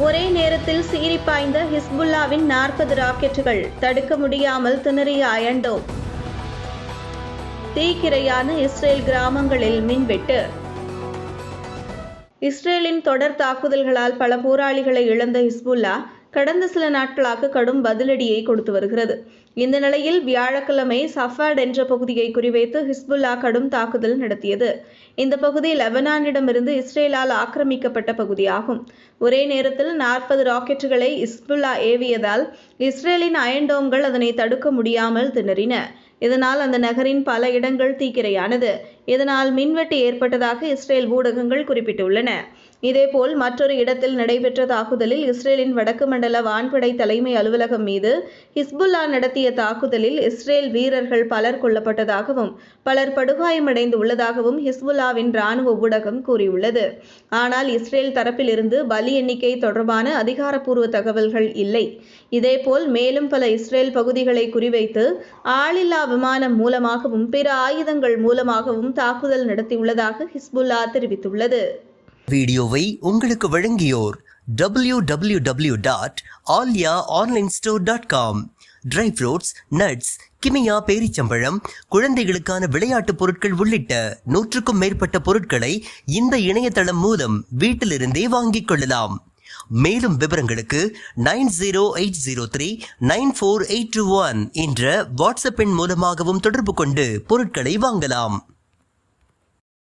ஒரே நேரத்தில் சீறி பாய்ந்த ஹிஸ்புல்லாவின் நாற்பது ராக்கெட்டுகள் தடுக்க முடியாமல் திணறிய அயண்டோ தீக்கிரையான இஸ்ரேல் கிராமங்களில் மின்வெட்டு. இஸ்ரேலின் தொடர் தாக்குதல்களால் பல போராளிகளை இழந்த ஹிஸ்புல்லா கடந்த சில நாட்களாக கடும் பதிலடியை கொடுத்து வருகிறது. இந்த நிலையில் வியாழக்கிழமை சஃபாட் என்ற பகுதியை குறிவைத்து ஹிஸ்புல்லா கடும் தாக்குதல் நடத்தியது. இந்த பகுதி லெபனானிடமிருந்து இஸ்ரேலால் ஆக்கிரமிக்கப்பட்ட பகுதியாகும். ஒரே நேரத்தில் நாற்பது ராக்கெட்டுகளை ஹிஸ்புல்லா ஏவியதால் இஸ்ரேலின் அயன்டோம்கள் அதனை தடுக்க முடியாமல் திணறின. இதனால் அந்த நகரின் பல இடங்கள் தீக்கிரையானது. இதனால் மின்வெட்டு ஏற்பட்டதாக இஸ்ரேல் ஊடகங்கள் குறிப்பிட்டுள்ளன. இதேபோல் மற்றொரு இடத்தில் நடைபெற்ற தாக்குதலில் இஸ்ரேலின் வடக்கு மண்டல வான்படை தலைமை அலுவலகம் மீது ஹிஸ்புல்லா நடத்திய தாக்குதலில் இஸ்ரேல் வீரர்கள் பலர் கொல்லப்பட்டதாகவும் பலர் படுகாயமடைந்து உள்ளதாகவும் ஹிஸ்புல்லாவின் ராணுவ ஊடகம் கூறியுள்ளது. ஆனால் இஸ்ரேல் தரப்பிலிருந்து பலி எண்ணிக்கை தொடர்பான அதிகாரப்பூர்வ தகவல்கள் இல்லை. இதேபோல் மேலும் பல இஸ்ரேல் பகுதிகளை குறிவைத்து ஆளில்லா விமானம் மூலமாகவும் பிற ஆயுதங்கள் மூலமாகவும் தாக்குதல் நடத்தியுள்ளதாக ஹிஸ்புல்லா தெரிவித்துள்ளது. வீடியோவை உங்களுக்கு வழங்கியோர் W W W dot Alya online store dot com dry fruits nuts Kimia பேரிச்சம்பழம் குழந்தைகளுக்கான விளையாட்டுப் பொருட்கள் உள்ளிட்ட நூற்றுக்கும் மேற்பட்ட பொருட்களை இந்த இணையதளம் மூலம் வீட்டிலிருந்தே வாங்கிக் கொள்ளலாம். மேலும் விவரங்களுக்கு nine zero eight zero three nine four eight two one என்ற வாட்ஸ்அப் எண் மூலமாகவும் தொடர்பு கொண்டு பொருட்களை வாங்கலாம்.